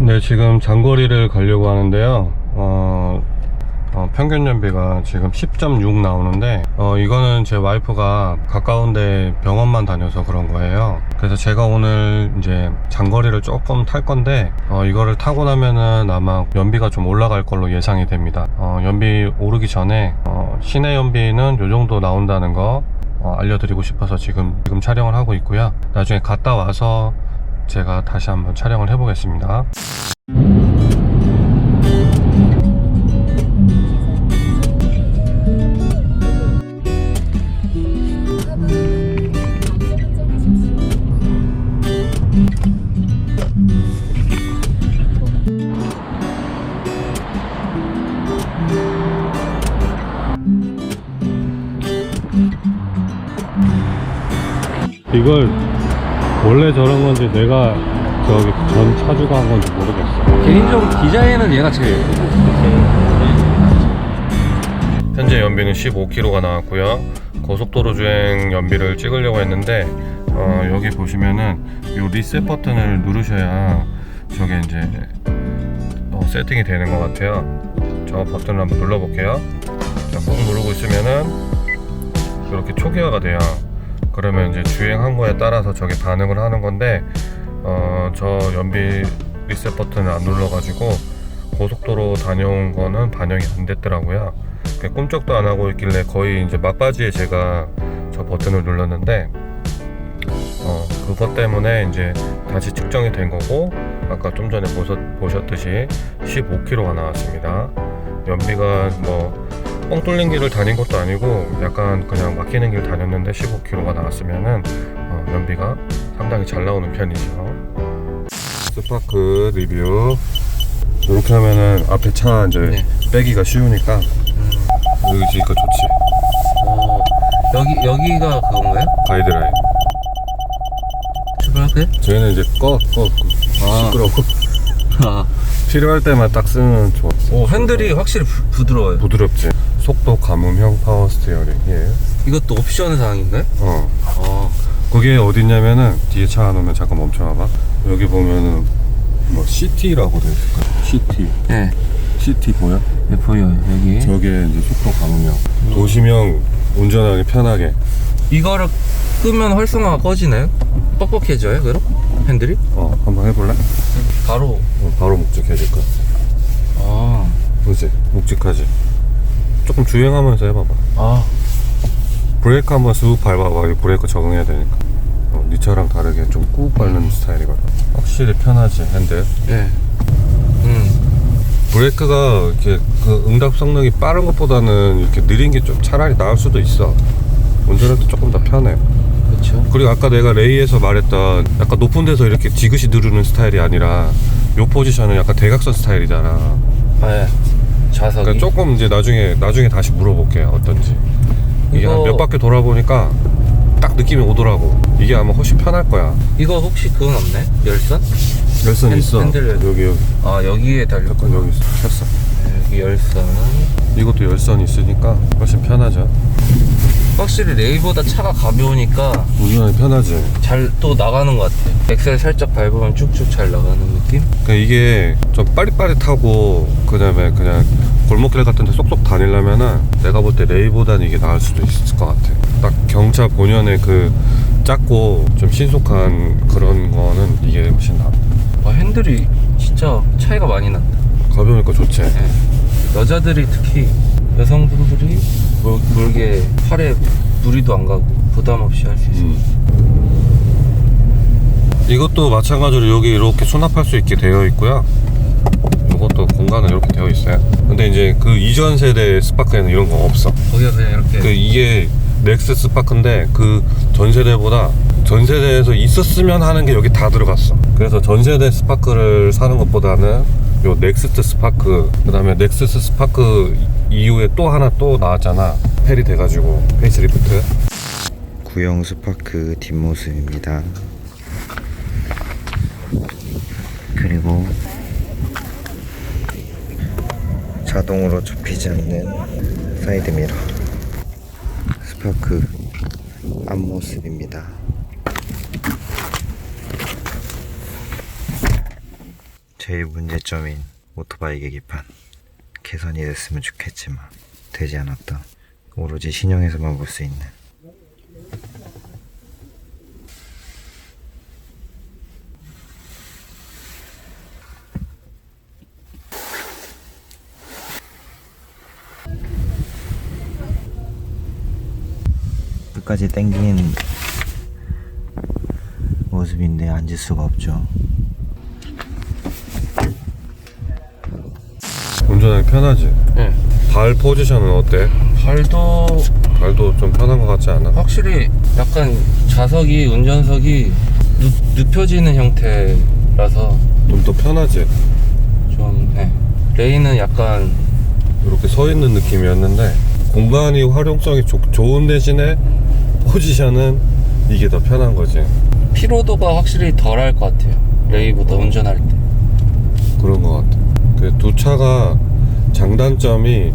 네, 지금 장거리를 가려고 하는데요. 어, 어, 평균 연비가 지금 10.6 나오는데, 어, 이거는 제 와이프가 가까운데 병원만 다녀서 그런 거예요. 그래서 제가 오늘 이제 장거리를 조금 탈 건데, 어, 이거를 타고 나면은 아마 연비가 좀 올라갈 걸로 예상이 됩니다. 어, 연비 오르기 전에, 어, 시내 연비는 요 정도 나온다는 거, 어, 알려드리고 싶어서 지금, 지금 촬영을 하고 있고요. 나중에 갔다 와서 제가 다시 한번 촬영을 해보겠습니다. 이걸 원래 저런 건지 내가 저기 전 차주가 한 건지 모르겠어. 개인적으로 디자인은 얘가 제일 예쁘고 현재 연비는 15km가 나왔고요. 고속도로 주행 연비를 찍으려고 했는데 어, 여기 보시면은 이 리셋 버튼을 누르셔야 저게 이제 어, 세팅이 되는 것 같아요. 저 버튼을 한번 눌러볼게요. 자, 꾹 누르고 있으면은 이렇게 초기화가 돼요. 그러면 이제 주행한 거에 따라서 저게 반응을 하는 건데 어, 저 연비 리셋 버튼을 안 눌러가지고 고속도로 다녀온 거는 반영이 안 됐더라고요. 그냥 꿈쩍도 안 하고 있길래 거의 이제 막바지에 제가 저 버튼을 눌렀는데 어, 그것 때문에 이제 다시 측정이 된 거고 아까 좀 전에 보셨, 보셨듯이 15km가 나왔습니다. 연비가 뭐 뻥 뚫린 길을 다닌 것도 아니고 약간 그냥 막히는 길 다녔는데 15km가 나왔으면은 어, 연비가 상당히 잘 나오는 편이죠. 스파크 리뷰 이렇게 하면은 앞에 차 이제 네. 빼기가 쉬우니까 여기 있으니까 좋지. 어, 여기 여기가 그건가요? 가이드라인. 출발할까요? 저희는 이제 꺼, 꺼, 꺼. 아. 시끄러워. 아. 필요할 때만 딱 쓰면 좋아. 오 핸들이 확실히 부, 부드러워요. 부드럽지. 속도 감음형 파워 스티어링이에요. 이것도 옵션 사항인가요? 어. 아, 그게 어디냐면은 뒤에 차 안 오면 잠깐 멈춰봐봐. 여기 보면은 뭐 CT라고 돼 있을 거야. CT. 네. CT 보여? 네 보여요 여기. 저게 이제 속도 감음형. 도시명 운전하기 편하게. 이거를 끄면 활성화가 꺼지나요? 뻑뻑해져요 그럼? 핸들이? 어, 한번 해볼래? 바로. 어, 바로 묵직해질 거야. 아. 그지? 묵직하지? 조금 주행하면서 해봐봐. 아. 브레이크 한번 쑥 밟아봐. 이 브레이크 적응해야 되니까. 어, 네 차랑 다르게 좀 꾹 밟는 스타일이거든. 확실히 편하지, 핸들. 네. 음. 브레이크가 이렇게 그 응답 성능이 빠른 것보다는 이렇게 느린 게 좀 차라리 나을 수도 있어. 운전할 때 조금 더 편해. 그렇죠. 그리고 아까 내가 레이에서 말했던 약간 높은 데서 이렇게 지그시 누르는 스타일이 아니라 요 포지션은 약간 대각선 스타일이잖아. 네. 좌석이. 그러니까 조금 이제 나중에 나중에 다시 물어볼게요 어떤지. 이게 이거- 한 몇 바퀴 돌아보니까 딱 느낌이 오더라고. 이게 아마 훨씬 편할 거야. 이거 혹시 그건 없네? 열선? 열선 핸- 있어. 핸들. 여기 여기. 아 여기에 달려. 약간 여기 있어. 켰어. 네, 여기 열선. 이것도 열선 있으니까 훨씬 편하죠. 확실히 레이보다 차가 가벼우니까 운전하기 편하지. 잘 또 나가는 것 같아. 엑셀 살짝 밟으면 쭉쭉 잘 나가는 느낌? 그러니까 이게 좀 빠릿빠릿하고 그다음에 그냥 골목길 같은 데 쏙쏙 다니려면은 내가 볼 때 레이보다는 이게 나을 수도 있을 것 같아. 딱 경차 본연의 그 작고 좀 신속한 그런 거는 이게 훨씬 나아. 아, 핸들이 진짜 차이가 많이 난다. 가벼우니까 좋지. 네. 여자들이 특히 여성분들이 물, 물게 팔에 무리도 안 가고 부담 없이 할 수 있어요. 음. 이것도 마찬가지로 여기 이렇게 수납할 수 있게 되어 있고요. 이것도 공간은 이렇게 되어 있어요. 근데 이제 그 이전 세대 스파크에는 이런 거 없어. 거기가 그냥 이렇게 그 이게 넥스 스파크인데 그 전 세대보다 전 세대에서 있었으면 하는 게 여기 다 들어갔어. 그래서 전 세대 스파크를 사는 것보다는 요 넥스트 스파크 그다음에 넥스스 스파크 이후에 또 하나 또 나왔잖아. 펠이 돼가지고 페이스리프트. 구형 스파크 뒷모습입니다. 그리고 자동으로 접히지 않는 사이드 미러 스파크 앞모습입니다. 제일 문제점인 오토바이 계기판 개선이 됐으면 좋겠지만 되지 않았다. 오로지 신형에서만 볼 수 있는 끝까지 땡기는 모습인데 앉을 수가 없죠. 운전하기 편하지? 네. 발 포지션은 어때? 발도 발도 좀 편한 것 같지 않아? 확실히 약간 좌석이 운전석이 눕, 눕혀지는 형태라서 좀 더 편하지? 좀 네. 레이는 약간 이렇게 서 있는 느낌이었는데 공간이 활용성이 좋- 좋은 대신에 포지션은 이게 더 편한 거지 피로도가 확실히 덜할 것 같아요 레이보다 운전할 때 그런 것 같아 그 두 차가 장단점이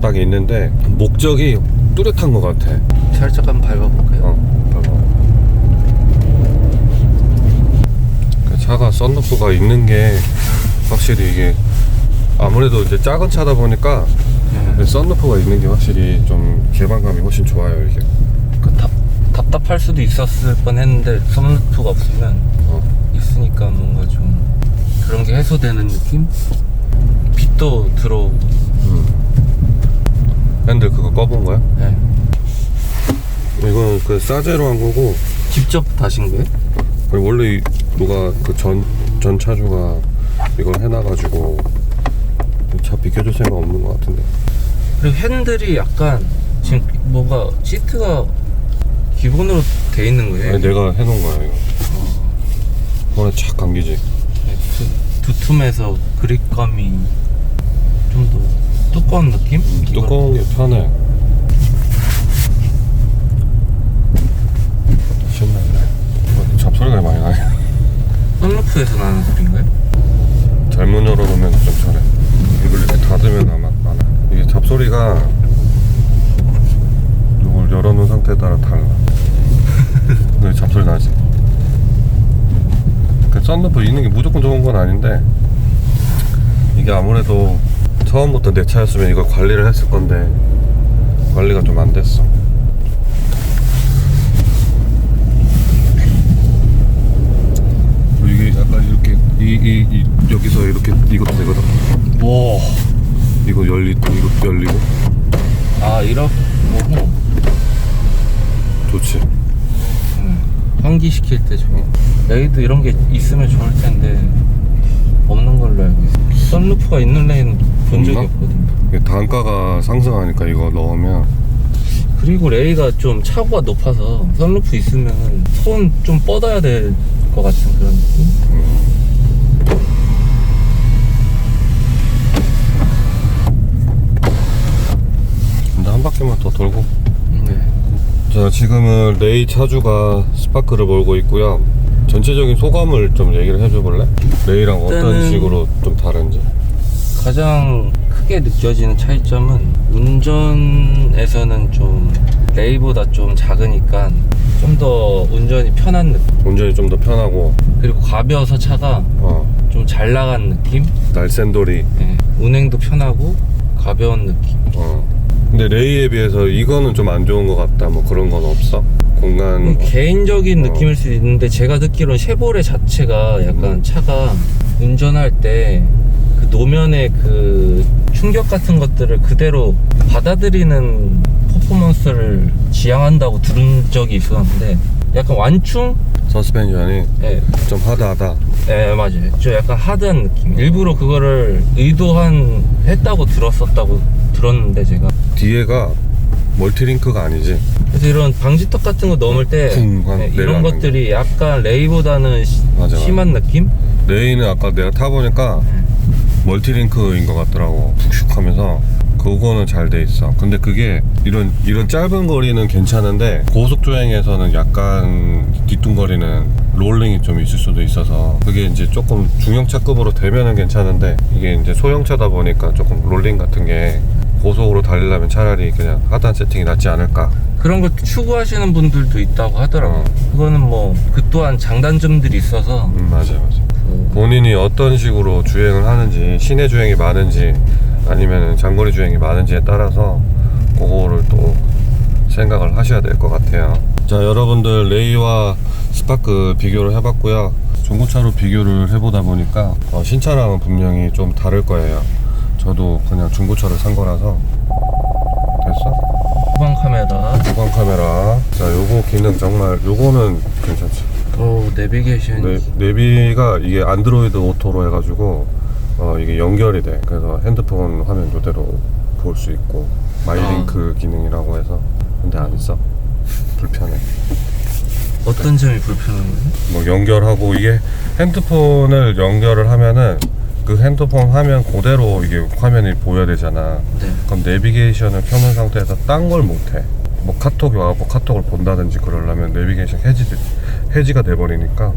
딱 있는데 목적이 뚜렷한 것 같아 살짝 한번 밟아볼까요? 어, 봐봐. 그 차가 썬루프가 있는 게 확실히 이게 아무래도 이제 작은 차다 보니까 네. 썬루프가 있는 게 확실히 좀 개방감이 훨씬 좋아요 이게 그 답, 답답할 수도 있었을 뻔 했는데 썬루프가 없으면 어. 있으니까 뭔가 좀 그런 게 해소되는 느낌? 빛도 들어오고 음. 핸들 그거 꺼본 거야? 네. 이거는 그 싸제로 한 거고 직접 다신 거예요? 아니, 원래 이- 누가 그 전 전 차주가 이걸 해놔가지고 차 비켜줄 생각 없는 것 같은데 그리고 핸들이 약간 지금 뭐가 시트가 기본으로 돼 있는 거예요? 아니 내가 해놓은 거야 이거 이번에 착 감기지 네, 두, 두툼해서 그립감이 두꺼운 느낌? 두꺼운 게 편해. 신나네. 어, 잡소리가 많이 나네. 썬루프에서 나는 소리인가요? 잘못 열어놓으면 좀 저래. 이걸 이렇게 닫으면 아마 많아. 이게 잡소리가 이걸 열어놓은 상태에 따라 달라. 근데 잡소리 나지? 그 썬루프 있는 게 무조건 좋은 건 아닌데 이게 아무래도 처음부터 내 차였으면 이걸 관리를 했을 건데 관리가 좀 안 됐어 이게 약간 이렇게 이, 이, 이 여기서 이렇게 이것도 되거든 와. 이거 열리 이거 열리고 아, 이렇게, 뭐, 좋지 음, 환기 시킬 때 좋아. 레이도 이런 게 있으면 좋을 텐데, 없는 걸로 알고 있어. 썬루프가 있는 레이는 본 적이 없나? 없거든. 이게 단가가 상승하니까 이거 넣으면 그리고 레이가 좀 차고가 높아서 썬루프 있으면 손 좀 뻗어야 될 것 같은 그런 느낌? 근데 한 바퀴만 더 돌고 네. 자 지금은 레이 차주가 스파크를 몰고 있고요 전체적인 소감을 좀 얘기를 해줘 볼래? 레이랑 어떤 일단은- 식으로 좀 다른지 가장 크게 느껴지는 차이점은 운전에서는 좀 레이보다 좀 작으니까 좀 더 운전이 편한 느낌. 운전이 좀 더 편하고. 그리고 가벼워서 차가 어. 좀 잘 나간 느낌? 날쌘돌이. 예, 운행도 편하고 가벼운 느낌. 어. 근데 레이에 비해서 이거는 좀 안 좋은 것 같다 뭐 그런 건 없어? 공간. 음, 개인적인 어. 느낌일 수 있는데 제가 듣기로는 쉐보레 자체가 약간 음. 차가 운전할 때그 노면의 그 충격 같은 것들을 그대로 받아들이는 퍼포먼스를 지향한다고 들은 적이 있었는데 약간 완충? 서스펜션이 예, 좀 하드하다 예 맞아요. 좀 약간 하드한 느낌. 일부러 그거를 의도한 했다고 들었었다고 들었는데 제가 뒤에가 멀티링크가 아니지 그래서 이런 방지턱 같은 거 넘을 때 쿵 하고 예, 이런 내려가는 것들이 약간 레이보다는 시- 맞아, 맞아. 심한 느낌? 레이는 아까 내가 타보니까 멀티링크인 것 같더라고 푹슉하면서 그거는 잘 돼 있어 근데 그게 이런 이런 짧은 거리는 괜찮은데 고속 주행에서는 약간 뒤뚱거리는 롤링이 좀 있을 수도 있어서 그게 이제 조금 중형차급으로 되면은 괜찮은데 이게 이제 소형차다 보니까 조금 롤링 같은 게 고속으로 달리려면 차라리 그냥 하단 세팅이 낫지 않을까 그런 걸 추구하시는 분들도 있다고 하더라고요. 어. 그거는 뭐 그 또한 장단점들이 있어서 음 맞아 맞아 오. 본인이 어떤 식으로 주행을 하는지 시내 주행이 많은지 아니면 장거리 주행이 많은지에 따라서 그거를 또 생각을 하셔야 될 것 같아요. 자 여러분들 레이와 스파크 비교를 해봤고요. 중고차로 비교를 해보다 보니까 어, 신차랑은 분명히 좀 다를 거예요. 저도 그냥 중고차를 산 거라서. 됐어? 후방 카메라. 후방 카메라. 자 요거 기능 정말 요거는 괜찮지 오 내비게이션. 네, 내비가 이게 안드로이드 오토로 해가지고 어, 이게 연결이 돼. 그래서 핸드폰 화면 그대로 볼 수 있고 마이링크 기능이라고 해서 근데 안 써. 불편해. 어떤 점이 불편한 거예요? 뭐 연결하고 이게 핸드폰을 연결을 하면은 그 핸드폰 화면 그대로 이게 화면이 보여야 되잖아. 네. 그럼 내비게이션을 켜놓은 상태에서 딴 걸 못해. 뭐 카톡이 와갖고 카톡을 본다든지 그러려면 내비게이션 해지 해지가 돼버리니까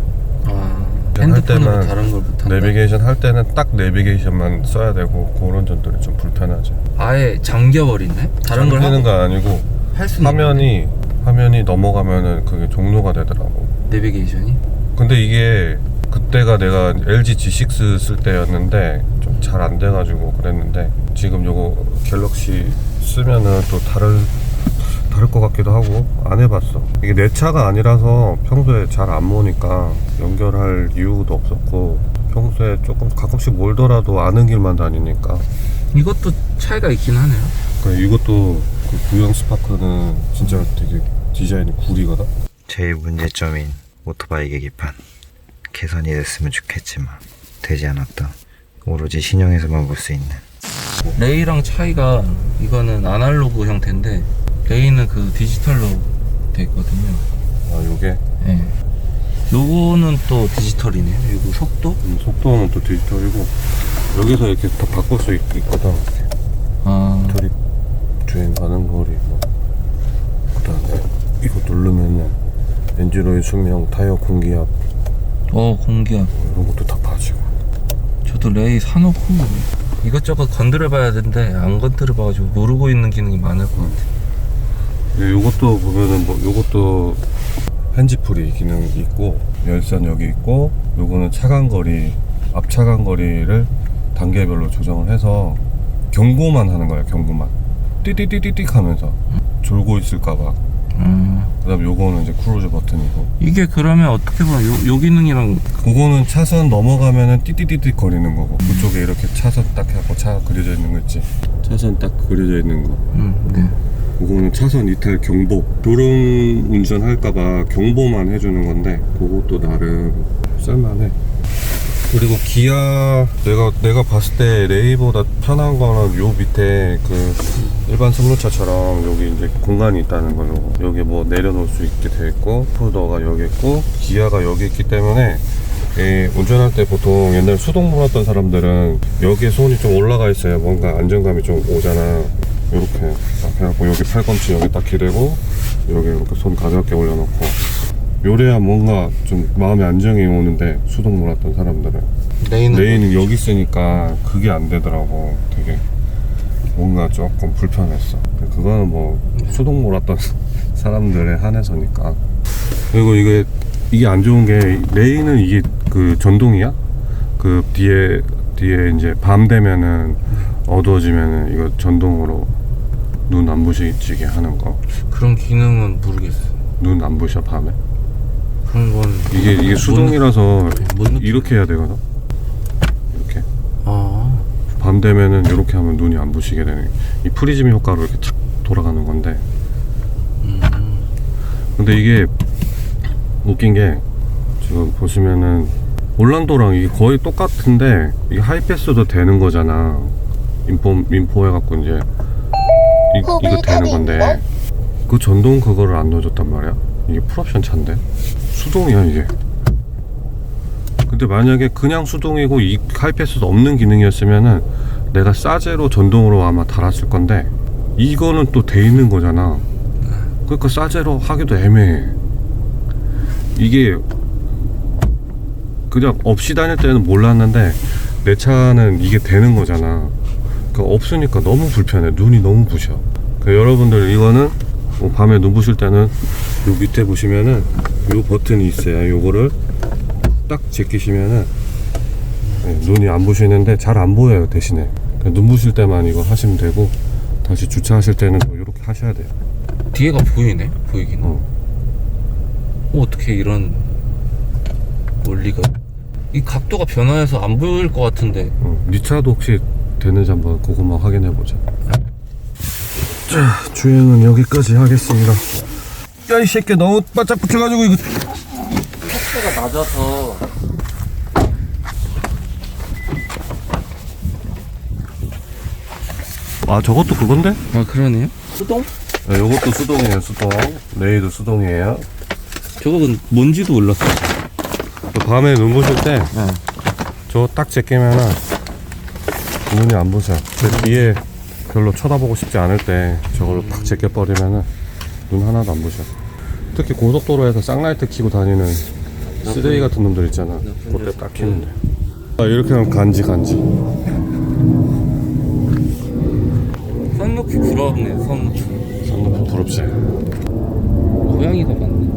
아할 핸드폰으로 다른 걸 못한다. 내비게이션 할 때는 딱 내비게이션만 써야 되고 그런 점들이 좀 불편하죠. 아예 잠겨버리네. 다른 걸 하는 거 아니고 할 수는 있는데. 화면이 화면이 넘어가면은 그게 종료가 되더라고. 내비게이션이. 근데 이게 그때가 내가 LG G6 쓸 때였는데 좀 잘 안 돼가지고 그랬는데 지금 요거 갤럭시 쓰면은 또 다를 다를 것 같기도 하고 안 해봤어. 이게 내 차가 아니라서 평소에 잘 안 모니까 연결할 이유도 없었고 평소에 조금 가끔씩 몰더라도 아는 길만 다니니까 이것도 차이가 있긴 하네요. 그 이것도 그 구형 스파크는 진짜 되게 디자인이 구리거든. 제일 문제점인 오토바이 계기판 개선이 됐으면 좋겠지만 되지 않았다. 오로지 신형에서만 볼 수 있는 레이랑 차이가 이거는 아날로그 형태인데 레이는 그 디지털로 돼 있거든요. 아 요게 예. 요거는 또 디지털이네요. 요거 속도? 음, 속도는 또 디지털이고 여기서 이렇게 더 바꿀 수 있, 있거든. 아 조립 주행 가는 거리 뭐 그다음에 이거 누르면은 엔진오일 수명, 타이어 공기압 어 공기압. 뭐 이런 것도 다 봐지고. 저도 레이 사놓고 이것저것 건드려봐야 되는데 안 건드려봐가지고 모르고 있는 기능이 많을 것 같아. 네, 요것도 보면은 뭐 요것도 핸즈프리 기능 있고 열선 여기 있고 요거는 차간 거리 앞 차간 거리를 단계별로 조정을 해서 경고만 하는 거예요 경고만. 띠띠띠띠띠 하면서. 졸고 있을까봐. 음. 그 다음 요거는 이제 크루즈 버튼이고. 이게 그러면 어떻게 보면 요, 요 기능이랑 그거는 차선 넘어가면은 띠띠띠띠 거리는 거고. 그쪽에 이렇게 차선 딱 하고 차 그려져 있는 거 있지? 차선 딱 그려져 있는 거. 음, 네. 그거는 차선 이탈 경보 졸음 운전할까봐 경보만 해주는 건데 그것도 나름 쓸만해. 그리고 기아 내가 내가 봤을 때 레이보다 편한 거는 요 밑에 그 일반 승용차처럼 여기 이제 공간이 있다는 걸로 여기 뭐 내려놓을 수 있게 돼 있고 폴더가 여기 있고 기아가 여기 있기 때문에 이 운전할 때 보통 옛날 수동 몰았던 사람들은 여기에 손이 좀 올라가 있어야 뭔가 안정감이 좀 오잖아 이렇게 딱 해갖고 여기 팔꿈치 여기 딱 기대고 여기 이렇게 손 가볍게 올려놓고. 요래야 뭔가 좀 마음의 안정이 오는데 수동 몰았던 사람들은. 레이는 레이는 여기 있으니까 그게 안 되더라고 되게. 뭔가 조금 불편했어. 그거는 뭐 수동 몰았던 사람들에 한해서니까. 그리고 이게 이게 안 좋은 게 레이는 이게 그 전동이야? 그 뒤에 뒤에 이제 밤 되면은 어두워지면은 이거 전동으로 눈 안 부시게 하는 거? 그런 기능은 모르겠어. 눈 안 부셔 밤에? 그런 건 이게 이게 수동이라서 못 느끼- 이렇게 해야 되거든? 이렇게. 아. 밤 되면은 이렇게 하면 눈이 안 부시게 되는 이 프리즘 효과로 이렇게 착 돌아가는 건데. 음. 근데 이게 웃긴 게 지금 보시면은 올란도랑 이게 거의 똑같은데 이게 하이패스도 되는 거잖아. 인포 인포 해갖고 이제 이, 이거 되는 건데. 그 전동 그거를 안 넣어줬단 말이야. 이게 풀옵션 차인데. 수동이야 이게. 근데 만약에 그냥 수동이고 이 하이패스도 없는 기능이었으면은 내가 싸제로 전동으로 아마 달았을 건데 이거는 또 돼 있는 거잖아. 그러니까 싸제로 하기도 애매해. 이게 그냥 없이 다닐 때는 몰랐는데 내 차는 이게 되는 거잖아 그러니까 없으니까 너무 불편해. 눈이 너무 부셔. 그러니까 여러분들 이거는 뭐 밤에 눈 부실 때는 요 밑에 보시면은 요 버튼이 있어요. 요거를 딱 제끼시면은 네, 눈이 안 부시는데 잘 안 보여요 대신에. 그러니까 눈 부실 때만 이거 하시면 되고 다시 주차하실 때는 이렇게 하셔야 돼요. 뒤에가 보이네 보이긴. 어. 어, 어떻게 이런 원리가? 이 각도가 변화해서 안 보일 것 같은데. 어, 네 차도 혹시 되는지 한번 그것만 확인해 보자. 자, 주행은 여기까지 하겠습니다. 야, 이 새끼 너무 바짝 붙여가지고 이거. 가 낮아서 아, 저것도 그건데? 아 그러네요 수동? 네, 요것도 수동이에요, 수동. 레이도 수동이에요. 저거는 뭔지도 몰랐어 밤에 눈 부실 때, 네. 저거 딱 제끼면은 눈이 안 부셔. 제 뒤에 별로 쳐다보고 싶지 않을 때 저걸 팍 제껴버리면은 눈 하나도 안 부셔. 특히 고속도로에서 쌍라이트 키고 다니는 쓰레기 같은 놈들 있잖아. 그때 딱 돼. 아, 이렇게 하면 간지 간지. 선루프 부럽네 선루프 선루프 부럽지. 고양이가 많네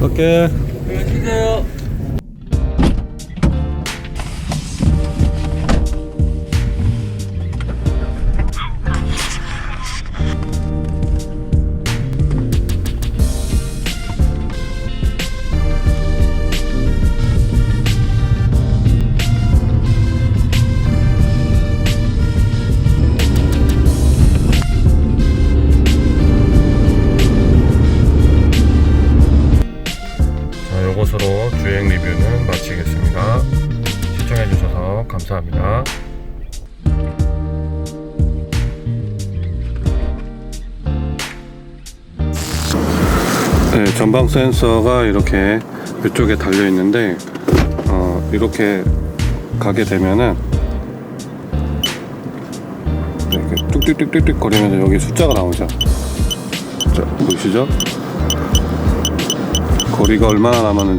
갈게. 안녕하세요 자, 요것으로 주행 리뷰는 마치겠습니다. 시청해주셔서 감사합니다. 네, 전방 센서가 이렇게 이쪽에 달려 있는데 어, 이렇게 가게 되면은 이렇게 뚝뚝뚝뚝뚝 거리면서 여기 숫자가 나오죠. 자, 보이시죠? 거리가 얼마나 남았는지